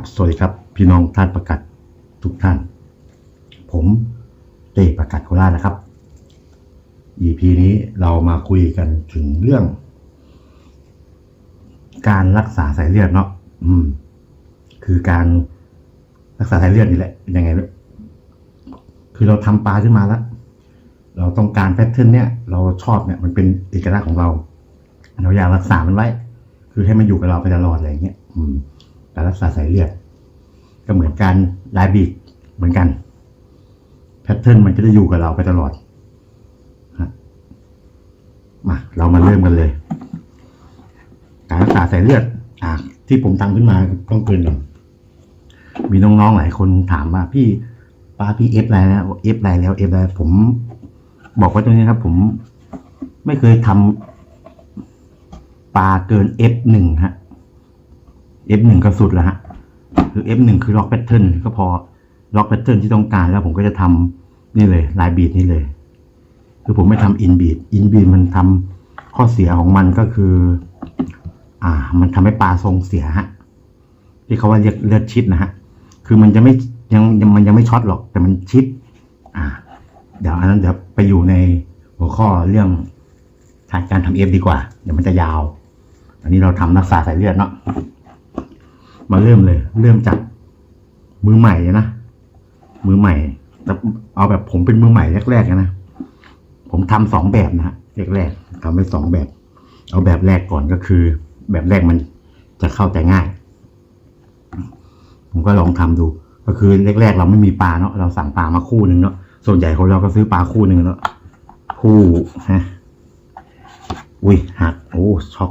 บสวัสดีครับ พี่น้องท่านประกาศทุกท่าน ผมเต้ประกาศโคราชนะครับ EP นี้เรามาคุยกันถึงเรื่อง การรักษาสายเลือดเนาะอืม คือการรักษาสายเลือดนี่แหละยังไงเนี่ยคือเราทำปลาขึ้นมาแล้ว เราต้องการแพทเทิร์นเนี่ย เราชอบเนี่ยมันเป็นเอกลักษณ์ของเรา เราอยากรักษามันไว้ คือให้มันอยู่กับเราไปตลอดอะไรอย่างเงี้ยอืมการรักษาสายเลือด ก็เหมือนการไลายบีดเหมือนกันแพทเทิร์นมันจะอยู่กับเราไปตลอดมาเรามาเริ่มกันเลย การรักษาสายเลือดอะที่ผมทำขึ้นมาต้องเกินก่อนมีน้องๆหลายคนถามว่าพี่ป้าพี่เอฟอะไรแล้วเอฟอะไรแล้วเอฟอะไรผม บอกไว้ตรงนี้ครับ ผมไม่เคยทำปลาเกิน F หนึ่งฮะ F หนึ่งก็สุดแล้วฮะ คือ F หนึ่งคือล็อกแพทเทิร์นก็พอล็อกแพทเทิร์นที่ต้องการแล้วผมก็จะทำนี่เลยลายบีดนี่เลย คือผมไม่ทำอินบีดอินบีดมันทำข้อเสียของมันก็คือ อ่า มันทำให้ปลาทรงเสียฮะที่เขาว่าเรียกเลือดชิดนะฮะ คือมันจะไม่ยังยังมันยังไม่ช็อตหรอก แต่มันชิด อ่า เดี๋ยวอันนั้นเดี๋ยวไปอยู่ในหัวข้อเรื่องการทำเอฟดีกว่า เดี๋ยวมันจะยาว อันนี้เราทำรักษาสายเลือดเนาะ มาเริ่มเลย เริ่มจากมือใหม่นะมือใหม่แต่เอาแบบผมเป็นมือใหม่แรกๆนะผมทำสองแบบนะฮะแรกๆทำไปสองแบบ เอาแบบแรกก่อนก็คือ แบบแรกมันจะเข้าใจง่าย ผมก็ลองทำดู ก็คือแรกๆเราไม่มีปลาเนาะเราสั่งปลามาคู่หนึ่งเนาะส่วนใหญ่คนเราก็ซื้อปลาคู่หนึ่งเนาะคู่ฮะอุ้ยหักโอ้ช็อก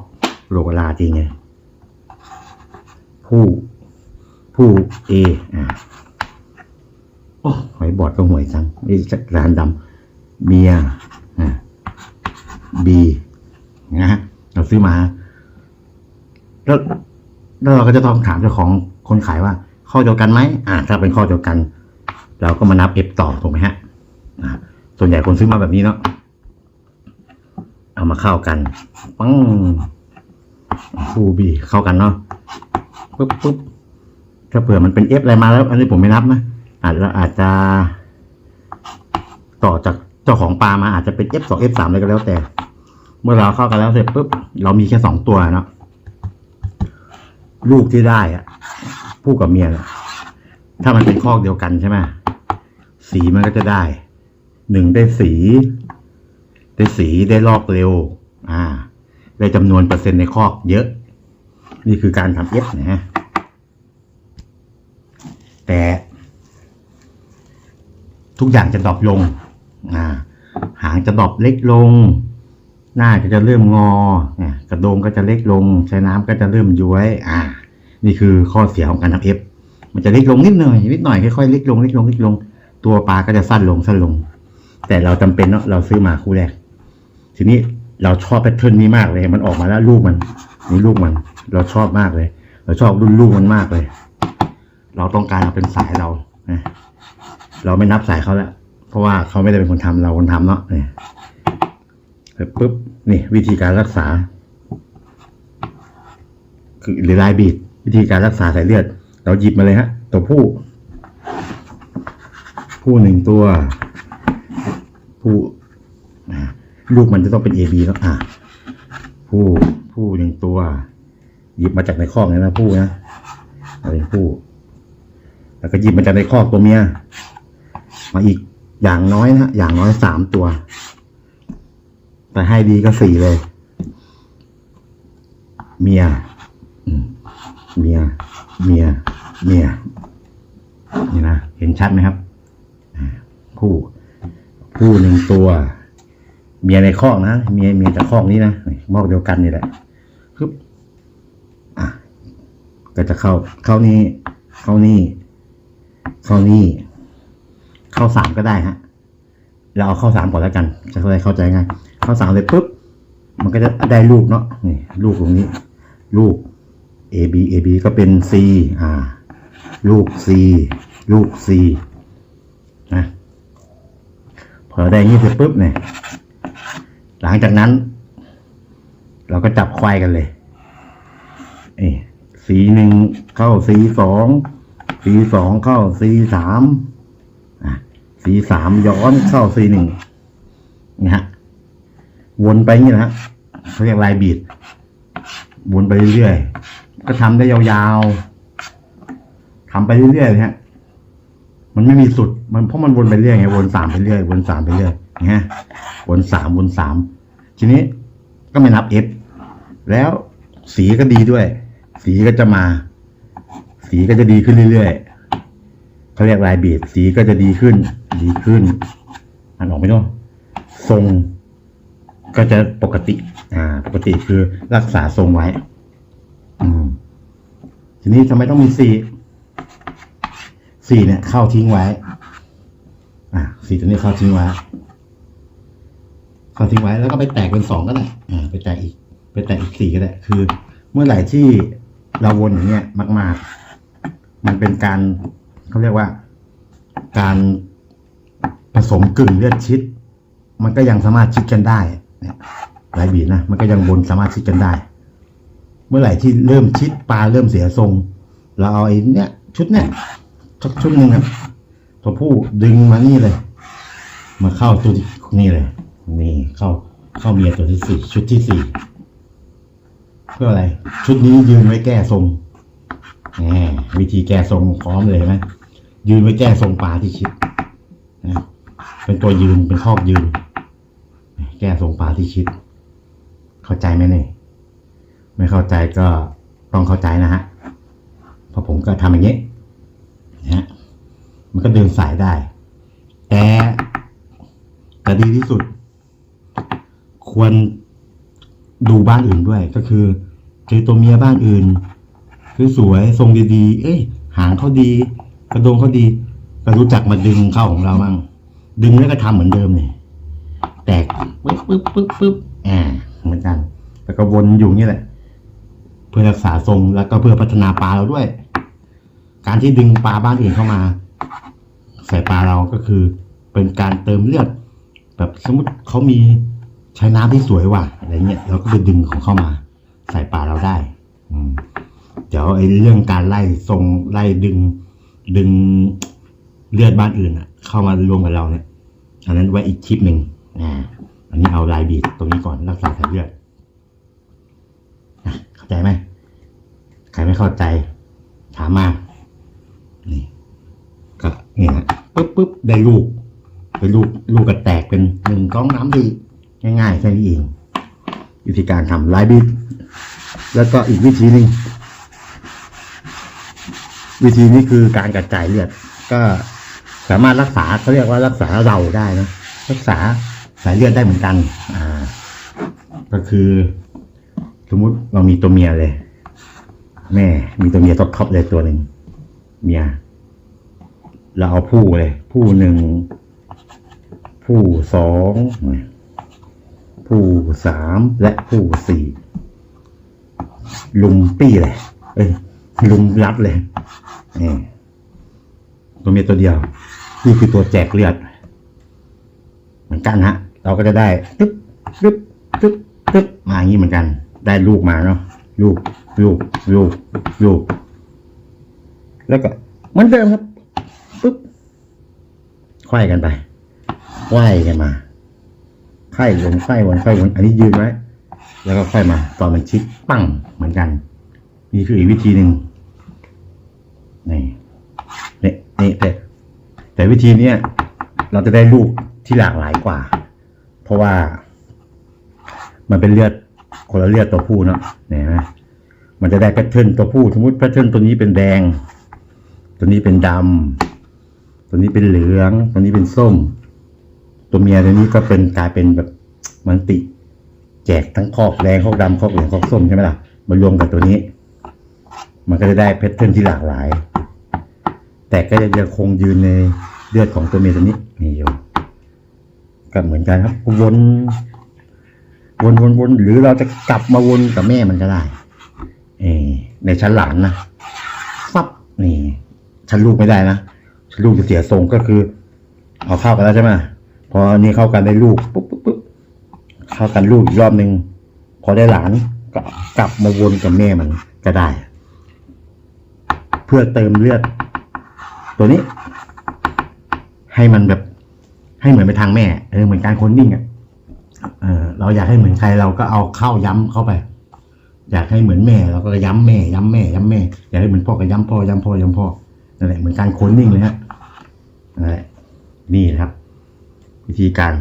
โลกลาจริงไง ผู้ ผู้เออ่าโอ้หอยบอดก็ห่วยจังนี่ร้านดำเมียอ่าบีนะฮะเราซื้อมา แล้วแล้วเราก็จะต้องถามเจ้าของคนขายว่า ข้อเดียวกันไหมอ่า ถ้าเป็นข้อเดียวกัน เราก็มานับเอฟต่อถูกไหมฮะอ่าส่วนใหญ่คนซื้อมาแบบนี้เนาะเอามาเข้ากันปังฟูบีเข้ากันเนาะ ปุ๊บปุ๊บถ้าเผื่อมันเป็นเอฟอะไรมาแล้ว อันนี้ผมไม่นับนะอาจจะอาจจะ ต่อจากเจ้าของปลามาอาจจะเป็น F สอง F สามอะไรก็แล้วแต่ เมื่อเราเข้ากันแล้วเสร็จปุ๊บเรามีแค่สองตัวเนาะลูกที่ได้อะผู้กับเมียนะถ้ามันเป็นคอกเดียวกันใช่ไหมสีมันก็จะได้หนึ่งได้สี ได้สีได้ลอกเร็ว อ่า ได้จำนวนเปอร์เซ็นต์ในคอกเยอะ นี่คือการทำเอฟนะฮะแต่ทุกอย่างจะดรอปลง อ่า หางจะดรอปเล็กลง หน้าก็จะเริ่มงออ่ากระโดงก็จะเล็กลง ใช้น้ำก็จะเริ่มย้วย อ่า นี่คือข้อเสียของการทำเอฟ มันจะเล็กลงนิดหน่อย นิดหน่อยค่อยๆเล็กลงเล็กลงเล็กลง ตัวปลาก็จะสั้นลงสั้นลง แต่เราจำเป็นเนาะ เราซื้อมาคู่แรก ทีนี้เราชอบแพทเทิร์นนี้มากเลย มันออกมาแล้วลูกมัน นี่ลูกมันเราชอบมากเลย เราชอบรุ่นลูกมันมากเลย เราต้องการเอาเป็นสายเรานะเราไม่นับสายเขาแล้วเพราะว่าเขาไม่ได้เป็นคนทำเราคนทำเนาะเนี่ยเสร็จปุ๊บนี่วิธีการรักษา คือหรือลายบีดวิธีการรักษาสายเลือด เราหยิบมาเลยฮะ ตัวผู้ ผู้หนึ่งตัว ผู้ลูกมันจะต้องเป็น A B แล้วอะผู้ผู้หนึ่งตัว หยิบมาจากในคอกเนี่ยนะผู้นะอาเป็นผู้ แล้วก็หยิบมาจากในคอกตัวเมีย มาอีกอย่างน้อยนะอย่างน้อยสามตัว แต่ให้ดีก็สี่เลย เมียเมีย เมีย เมีย นี่นะ เห็นชัดไหมครับผู้ผู้หนึ่งตัว เมียในคอกนะ เมียเมียจากคอกนี้นะคอกเดียวกันนี่แหละปึ๊บอะ ก็จะเข้า เข้านี้ เข้านี่ เข้านี่ เข้าสามก็ได้ฮะ เราเอาเข้าสามก่อนแล้วกัน จะเข้าใจเข้าใจง่าย เข้าสามเลยปุ๊บ มันก็จะได้ลูกเนาะ นี่ลูกตรงนี้ ลูก A B A B ก็เป็น C อ่า ลูก C ลูก C นะพอได้นี้เสร็จปุ๊บเนี่ย หลังจากนั้น เราก็จับควายกันเลยเอ้ C สีหนึ่งเข้าสีสอง สีสองเข้าสีสามสีสามย้อนเข้าสีหนึ่งนะฮะ วนไปนี้นะฮะเขาเรียกลายบีด วนไปเรื่อยๆ ก็ทำได้ยาวๆทำไปเรื่อยๆเลยฮะ มันไม่มีสุด มันเพราะมันวนไปเรื่อยไง วนสามไปเรื่อย วนสามไปเรื่อยนะฮะ วนสามวนสาม ทีนี้ก็ไม่นับเอฟแล้วสีก็ดีด้วย สีก็จะมา สีก็จะดีขึ้นเรื่อยๆเขาเรียกลายบีดสีก็จะดีขึ้น ดีขึ้นอ่านออกไหมเนาะทรงก็จะปกติ อ่า ปกติคือรักษาทรงไว้ อืม ทีนี้ทำไมต้องมีสีสี่เนี่ย เข้าทิ้งไว้ อ่าสี่ตัวนี้เข้าทิ้งไว้ เข้าทิ้งไว้แล้วก็ไปแตกเป็นสองก็ได้ อ่า ไปแตกอีก ไปแตกอีกสี่ก็ได้ คือ เมื่อไหร่ที่ เราวนอย่างเงี้ยมาก ๆ มันเป็นการเขาเรียกว่า การผสมกึ่งเลือดชิด มันก็ยังสามารถชิดกันได้เนี่ยหลายบีนะมันก็ยังวนสามารถชิดกันได้ เมื่อไหร่ที่เริ่มชิดปลาเริ่มเสียทรง เราเอาไอ้เนี้ยชุดเนี้ยชุดหนึ่งครับตัวผู้ดึงมานี่เลย มาเข้าตัวนี่เลย นี่เข้าเข้าเมียตัวที่สี่ชุดที่สี่ เพื่ออะไร ชุดนี้ยืนไว้แก้ทรงแหมวิธีแก้ทรงพร้อมเลยไหมยืนไว้แก้ทรงปลาที่ชิดนะเป็นตัวยืนเป็นคอกยืน แก้ทรงปลาที่ชิด เข้าใจไหมเนี่ยไม่เข้าใจก็ต้องเข้าใจนะฮะเพราะผมก็ทำอย่างนี้นะฮะมันก็เดินสายได้ แต่แต่ดีที่สุด ควร ดูบ้านอื่นด้วย ก็คือเจอตัวเมียบ้านอื่นคือสวยทรงดีๆ เอ้ย หางเขาดี กระโดงเขาดีก็รู้จักมาดึงเข้าของเราบ้างดึงแล้วก็ทำเหมือนเดิมเนี่ยแตกปึ๊บปึ๊บปึ๊บปึ๊บอ่าเหมือนกันแล้วก็วนอยู่นี่แหละ เพื่อรักษาทรงแล้วก็เพื่อพัฒนาปลาเราด้วย การที่ดึงปลาบ้านอื่นเข้ามา ใส่ปลาเราก็คือ เป็นการเติมเลือด แบบสมมติเขามี ใช้น้ำที่สวยว่ะอะไรเงี้ยเราก็ไปดึงของเข้ามา ใส่ปลาเราได้ อืมเดี๋ยวไอ้เรื่องการไล่ทรงไล่ดึง ดึงเลือดบ้านอื่นอะเข้ามารวมกับเราเนี่ย อันนั้นไว้อีกคลิปหนึ่งอ่าอันนี้เอาลายบีดตรงนี้ก่อนรักษาสายเลือดอเข้าใจไหมใครไม่เข้าใจ ถามมา นี่ ก็เนี่ยฮะปุ๊บปุ๊บได้ลูก เป็นลูก ลูกกระแตกเป็นหนึ่งก้องน้ำดี ง่ายๆแค่นี้เอง วิธีการทำลายบิดแล้วก็อีกวิธีหนึ่งวิธีนี้คือการกระจายเลือด ก็สามารถรักษาเขาเรียกว่ารักษาเราได้นะรักษาสายเลือดได้เหมือนกัน อ่า ก็คือ สมมุติเรามีตัวเมียเลย แม่ มีตัวเมียท็อปๆเลยตัวหนึ่งเมียเราเอาผู้เลย ผู้หนึ่งผู้สอง ผู้สามและผู้สี่ลุมปี้เลยเอ้ยลุมรัดเลยนี่ตัวเมียตัวเดียว นี่คือตัวแจกเลือด เหมือนกันฮะ เราก็จะได้ตึ๊บตึ๊บตึ๊บตึ๊บมาอย่างนี้เหมือนกัน ได้ลูกมาเนาะลูกลูกลูกลูกแล้วก็เหมือนเดิมครับปุ๊บไขว้กันไปไขว้กันมา ไขว้ลงไข้วนไข้วนอันนี้ยืนไว้ แล้วก็ไขว้มา ตอนมันชิดปั้งเหมือนกัน นี่คืออีกวิธีหนึ่งนี่นี่นี่แต่แต่วิธีเนี้ยเราจะได้ลูกที่หลากหลายกว่า เพราะว่า มันเป็นเลือดคนละเลือดตัวผู้เนาะเห็นไหมมันจะได้แพทเทิร์นตัวผู้สมมติแพทเทิร์นตัวนี้เป็นแดง ตัวนี้เป็นดำตัวนี้เป็นเหลือง ตัวนี้เป็นส้ม ตัวเมียตัวนี้ก็เป็นกลายเป็นแบบมันติ แจกทั้งคอกแดงคอกดำคอกเหลืองคอกส้มใช่ไหมล่ะมารวมกับตัวนี้ มันก็จะได้แพทเทิร์นที่หลากหลาย แต่ก็ยังคงยืนในเลือดของตัวเมียตัวนี้นี่อยู่ก็เหมือนกันครับวนวนวนวนหรือเราจะกลับมาวนกับแม่มันก็ได้เอในชั้นหลานนะฟับนี่ชั้นลูกไม่ได้นะชั้นลูกจะเสียทรงก็คือเอาเข้ากันแล้วใช่ไหม พออันนี้เข้ากันได้ลูกปุ๊บปุ๊บปุ๊บเข้ากันลูกอีกรอบหนึ่งพอได้หลานก็กลับมาวนกับแม่มันก็ได้ เพื่อเติมเลือด ตัวนี้ ให้มันแบบ ให้เหมือนไปทางแม่เออเหมือนการคนนิ่งอะเออเราอยากให้เหมือนใครเราก็เอาเข้าย้ำเข้าไป อยากให้เหมือนแม่เราก็ย้ำแม่ ย้ำแม่ ย้ำแม่ อยากให้เหมือนพ่อก็ย้ำพ่อย้ำพ่อย้ำพ่อนั่นแหละเหมือนการโคนนิ่งเลยฮะนั่นแหละนี่นะครับ วิธีการ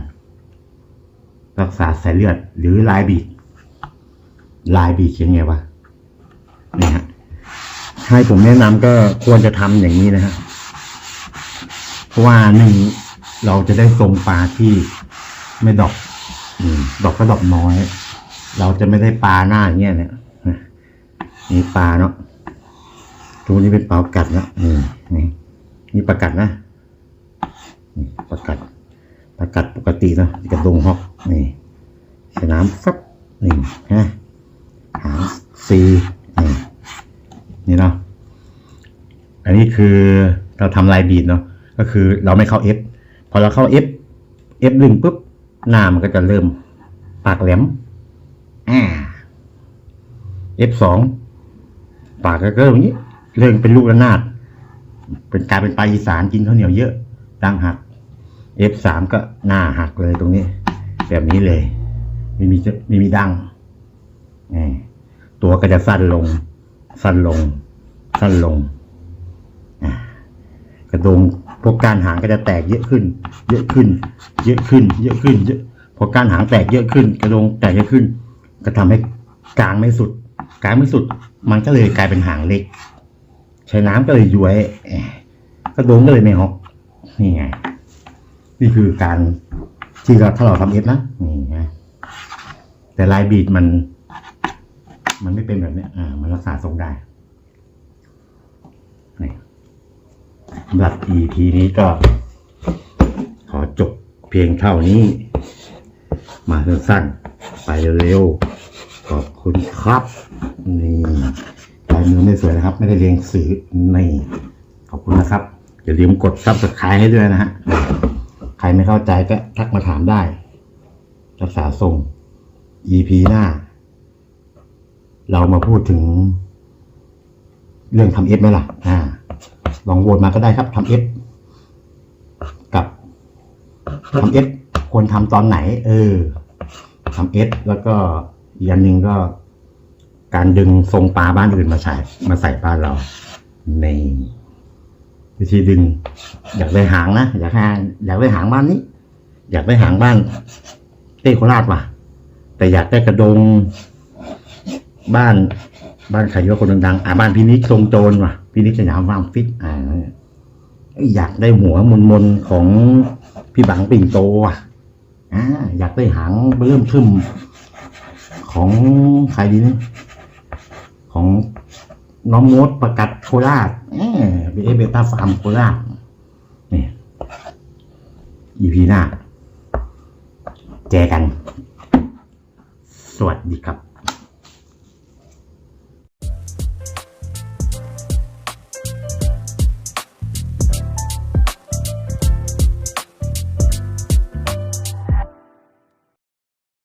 รักษาสายเลือดหรือลายบีดลายบีดเขียนไงวะนี่ฮะให้ผมแนะนำก็ควรจะทำอย่างนี้นะฮะเพราะว่าหนึ่งเราจะได้ทรงปลาที่ไม่ดอกดอกก็ดอกน้อย เราจะไม่ได้ปลาหน้าอย่างเงี้ยเนี่ยนี่ปลาเนาะตัวนี้เป็นปลากัดนะนี่นี่นี่ปลากัดนะนี่ปลากัด ปลากัดปกตินะกระดงฮอกนี่สนามฟับนี่ฮะหางซีนี่นี่เนาะอันนี้คือเราทำลายบีดเนาะก็คือเราไม่เข้า F พอเราเข้า F F หนึ่งปุ๊บหน้ามันก็จะเริ่มปากแหลมอ่า F สองปากก็เริ่มอย่างนี้เริ่มเป็นลูกระนาด เป็นกลายเป็นปลาอีสานกินข้าวเหนียวเยอะดังหัก F สามก็หน้าหักเลยตรงนี้ แบบนี้เลย ไม่มีจะไม่มีดังนี่ตัวก็จะสั้นลง สั้นลง สั้นลง กระดงพวกการหางก็จะแตกเยอะขึ้น เยอะขึ้น เยอะขึ้น เยอะขึ้น เยอะพอการหางแตกเยอะขึ้น กระดงแตกเยอะขึ้น ก็ทำให้กลางไม่สุด กลางไม่สุด มันก็เลยกลายเป็นหางเล็ก ใช้น้ำก็เลยย้วยกระดงก็เลยไม่ฮอกนี่ไง นี่คือการที่เราถ้าเราทำเอฟนะนี่ไงแต่ลายบีดมัน มันไม่เป็นแบบนี้อ่า มันรักษาทรงได้นี่สำหรับ EP นี้ก็ ขอจบเพียงเท่านี้ มาสั้นๆ ไปเร็วๆ ขอบคุณครับ นี่ลายมือไม่สวยนะครับ ไม่ได้เรียงสือนี่ขอบคุณนะครับ อย่าลืมกดซับสไครต์ให้ด้วยนะฮะ ใครไม่เข้าใจก็ทักมาถามได้ รักษาทรง EP หน้า เรามาพูดถึง เรื่องทำเอฟไหมล่ะ อ่า ลองโหวตมาก็ได้ครับทำเอฟกับทำเอฟควรทำตอนไหน เออทำเอฟแล้วก็อีกอันหนึ่งก็ การดึงทรงปลาบ้านอื่นมาใส่มาใส่บ้านเราใน วิธีดึง อยากได้หางนะอยากให้อยากได้หางบ้านนี้ อยากได้หางบ้านเต้โคราชว่ะ แต่อยากได้กระดง บ้าน บ้านใครว่าคนดังๆอ่าบ้านพินิจทรงโจรว่ะพินิจสยามฟาร์มฟิตอ่าอยากได้หัวมนมนของพี่บังปิ่นโตอะอ่าอยากได้หางเริ่มทึมของใครดีเนี่ยของน้องมดประกัดโคราชเีเอเบต้าฟาร์มโคราชนี่ EP หน้า เจอกัน สวัสดีครับ